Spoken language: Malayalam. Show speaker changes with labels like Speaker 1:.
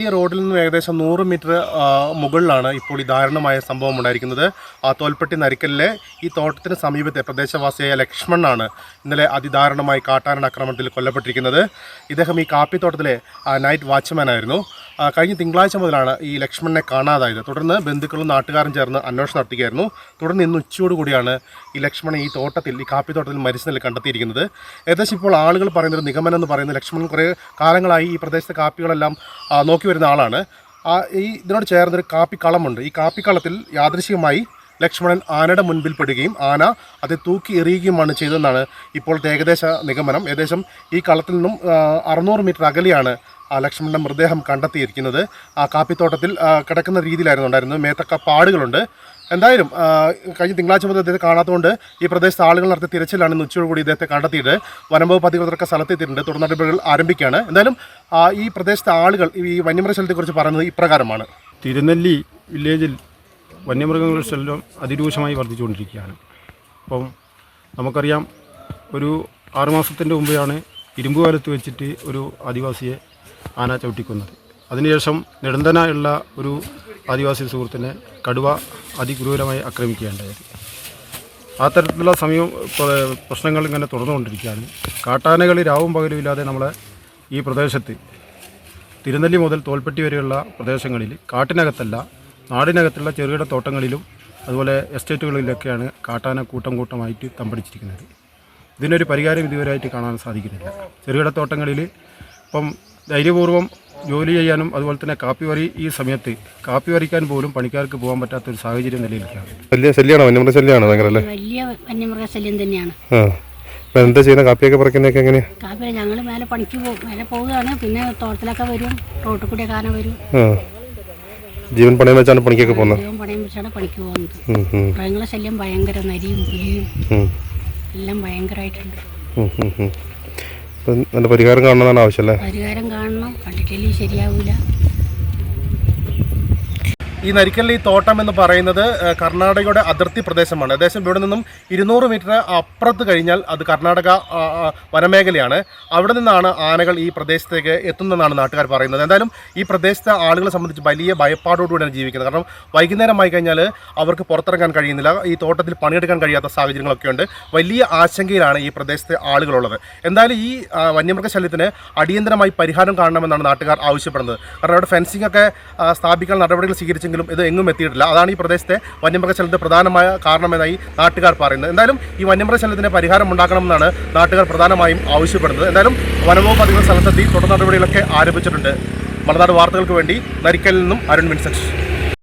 Speaker 1: ഈ റോഡിൽ നിന്നും ഏകദേശം നൂറ് മീറ്റർ മുകളിലാണ് ഇപ്പോൾ ഈ ദാരുണമായ സംഭവം ഉണ്ടായിരിക്കുന്നത്. ആ തോൽപ്പെട്ടി നരിക്കലിലെ ഈ തോട്ടത്തിന് സമീപത്തെ പ്രദേശവാസിയായ ലക്ഷ്മണനാണ് ഇന്നലെ അതിദാരുണമായി കാട്ടാനയുടെ ആക്രമണത്തിൽ കൊല്ലപ്പെട്ടിരിക്കുന്നത്. ഇദ്ദേഹം ഈ കാപ്പിത്തോട്ടത്തിലെ നൈറ്റ് ആ, കഴിഞ്ഞ തിങ്കളാഴ്ച മുതലാണ് ഈ ലക്ഷ്മണനെ കാണാതായത്. തുടർന്ന് ബന്ധുക്കളും നാട്ടുകാരും ചേർന്ന് അന്വേഷണം നടത്തുകയായിരുന്നു. തുടർന്ന് ഇന്ന് ഉച്ചയോടുകൂടിയാണ് ഈ ലക്ഷ്മണൻ ഈ തോട്ടത്തിൽ ഈ കാപ്പി തോട്ടത്തിൽ മരിച്ച നില കണ്ടെത്തിയിരിക്കുന്നത്. ഏകദേശം ഇപ്പോൾ ആളുകൾ പറയുന്നൊരു നിഗമനം എന്ന് പറയുന്നത് ലക്ഷ്മണൻ കുറേ കാലങ്ങളായി ഈ പ്രദേശത്തെ കാപ്പികളെല്ലാം നോക്കി വരുന്ന ആളാണ്. ഈ ഇതിനോട് ചേർന്നൊരു കാപ്പിക്കളമുണ്ട് ഈ കാപ്പിക്കളത്തിൽ യാദൃശികമായി ലക്ഷ്മണൻ ആനയുടെ മുൻപിൽ പെടുകയും ആന അത് തൂക്കി എറിയുകയുമാണ് ചെയ്തതെന്നാണ് ഇപ്പോഴത്തെ ഏകദേശ നിഗമനം. ഏകദേശം ഈ കളത്തിൽ നിന്നും അറുന്നൂറ് മീറ്റർ അകലെയാണ് ലക്ഷ്മണന്റെ മൃതദേഹം കണ്ടെത്തിയിരിക്കുന്നത്. ആ കാപ്പിത്തോട്ടത്തിൽ കിടക്കുന്ന രീതിയിലായിരുന്നു ഉണ്ടായിരുന്നത്. മേത്തക്ക പാടുകളുണ്ട്. എന്തായാലും കഴിഞ്ഞ തിങ്കളാഴ്ച മുതൽ ഇദ്ദേഹത്തെ കാണാത്തതുകൊണ്ട് ഈ പ്രദേശത്ത് ആളുകൾ നടത്തിയ തിരച്ചിലാണ് ഇന്ന് ഉച്ചയോടുകൂടി ഇദ്ദേഹത്തെ കണ്ടെത്തിയിട്ട് വനംവകുപ്പ് അധികൃതരൊക്കെ സ്ഥലത്തെത്തിയിട്ടുണ്ട്. തുടർ നടപടികൾ ആരംഭിക്കുകയാണ്. എന്തായാലും ഈ പ്രദേശത്തെ ആളുകൾ ഈ വന്യമൃഗശലത്തെക്കുറിച്ച് പറയുന്നത് ഇപ്രകാരമാണ്.
Speaker 2: തിരുനെല്ലി വില്ലേജിൽ വന്യമൃഗങ്ങളുടെ ശല്യം അതിരൂക്ഷമായി വർദ്ധിച്ചുകൊണ്ടിരിക്കുകയാണ്. അപ്പം നമുക്കറിയാം ഒരു ആറുമാസത്തിന്റെ മുമ്പെയാണ് ഇരുമ്പുകാലത്ത് വെച്ചിട്ട് ഒരു ആദിവാസിയെ ആന ചവിട്ടിക്കുന്നത്. അതിനുശേഷം നെടുന്തനായുള്ള ഒരു ആദിവാസി സുഹൃത്തിനെ കടുവ അതിക്രൂരമായി ആക്രമിക്കുകയുണ്ടായത് ആ തരത്തിലുള്ള സമയം പ്രശ്നങ്ങൾ ഇങ്ങനെ തുടർന്നുകൊണ്ടിരിക്കുകയാണ്. കാട്ടാനകൾ രാവും പകലുമില്ലാതെ നമ്മളെ ഈ പ്രദേശത്ത് തിരുനെല്ലി മുതൽ തോൽപ്പെട്ടി വരെയുള്ള പ്രദേശങ്ങളിൽ കാട്ടിനകത്തല്ല നാടിനകത്തുള്ള ചെറുകിട തോട്ടങ്ങളിലും അതുപോലെ എസ്റ്റേറ്റുകളിലൊക്കെയാണ് കാട്ടാന കൂട്ടം കൂട്ടമായിട്ട് തമ്പടിച്ചിരിക്കുന്നത്. ഇതിനൊരു പരിഹാരം ഇതുവരെയായിട്ട് കാണാൻ സാധിക്കുന്നില്ല. ചെറുകിട തോട്ടങ്ങളിൽ ഇപ്പം ധൈര്യപൂർവം ജോലി ചെയ്യാനും അതുപോലെ തന്നെ കാപ്പി വരി ഈ സമയത്ത് കാപ്പി വരിക്കാൻ പോലും പണിക്കാർക്ക് പോകാൻ പറ്റാത്ത ഒരു സാഹചര്യം നിലയിലേക്കാണ്
Speaker 1: വലിയ ശല്യമാണോ വന്യമൃഗ ശല്യമാണോ ഭയങ്കര അല്ലേ?
Speaker 3: വലിയ വന്യമൃഗശല്യം തന്നെയാണ്.
Speaker 1: ആ. ഇപ്പം എന്താ ചെയ്യുന്ന? കാപ്പിയൊക്കെ പറിക്കുന്നതൊക്കെ എങ്ങനെയാ?
Speaker 3: കാപ്പി ഞങ്ങൾ മേലെ പണിക്ക് പോകും മേലെ പോവുകയാണ്. പിന്നെ തോട്ടത്തിലൊക്കെ വരും. റോട്ടിൽ കൂടെ കാണാൻ വരും.
Speaker 1: ആ. ജീവൻ പണയം വെച്ചാണ് പണിക്കൊക്കെ പോകുന്നത്
Speaker 3: ജീവൻ പണയം വെച്ചാണ് പണിക്ക് പോകുന്നത്.
Speaker 1: ഉം, ഉം,
Speaker 3: മൃഗങ്ങളെ ശല്യം ഭയങ്കര നരിയും പുലിയും
Speaker 1: ഉം,
Speaker 3: എല്ലാം ഭയങ്കരമായിട്ടുണ്ട്
Speaker 1: ഉം, ഉം, ഉം. നല്ല പരിഹാരം കാണണമെന്നാണ് ആവശ്യമല്ലേ
Speaker 3: പരിഹാരം കാണണം. കണ്ടിട്ടില്ലെങ്കിൽ ശരിയാവില്ല
Speaker 1: ഈ നരിക്കല്ലി തോട്ടം എന്ന് പറയുന്നത് കർണാടകയുടെ അതിർത്തി പ്രദേശമാണ്. ഏകദേശം ഇവിടെ നിന്നും ഇരുന്നൂറ് മീറ്റർ അപ്പുറത്ത് കഴിഞ്ഞാൽ അത് കർണാടക വനമേഖലയാണ്. അവിടെ നിന്നാണ് ആനകൾ ഈ പ്രദേശത്തേക്ക് എത്തുന്നതെന്നാണ് നാട്ടുകാർ പറയുന്നത്. എന്തായാലും ഈ പ്രദേശത്തെ ആളുകളെ സംബന്ധിച്ച് വലിയ ഭയപ്പാടോടുകൂടിയാണ് ജീവിക്കുന്നത്. കാരണം വൈകുന്നേരമായി കഴിഞ്ഞാൽ അവർക്ക് പുറത്തിറങ്ങാൻ കഴിയുന്നില്ല. ഈ തോട്ടത്തിൽ പണിയെടുക്കാൻ കഴിയാത്ത സാഹചര്യങ്ങളൊക്കെ ഉണ്ട്. വലിയ ആശങ്കയിലാണ് ഈ പ്രദേശത്തെ ആളുകളുള്ളത്. എന്തായാലും ഈ വന്യമൃഗശല്യത്തിന് അടിയന്തരമായി പരിഹാരം കാണണമെന്നാണ് നാട്ടുകാർ ആവശ്യപ്പെടുന്നത്. കാരണം അവിടെ ഫെൻസിംഗ് ഒക്കെ സ്ഥാപിക്കാൻ നടപടികൾ സ്വീകരിച്ചെങ്കിലും ഇത് എങ്ങും എത്തിയിട്ടില്ല. അതാണ് ഈ പ്രദേശത്തെ വന്യമൃഗശല്യത്തിന് പ്രധാനമായ കാരണമെന്നായി നാട്ടുകാർ പറയുന്നത്. എന്തായാലും ഈ വന്യമൃഗശല്യത്തിന് പരിഹാരം ഉണ്ടാക്കണമെന്നാണ് നാട്ടുകാർ പ്രധാനമായും ആവശ്യപ്പെടുന്നത്. എന്തായാലും വനംവകുപ്പ് അധികൃതർ സ്ഥലത്തെത്തി തുടർ നടപടികളൊക്കെ ആരംഭിച്ചിട്ടുണ്ട്. മലനാട് വാർത്തകൾക്ക് വേണ്ടി നരിക്കലിൽ നിന്നും അരുൺ വിൻസെന്റ്.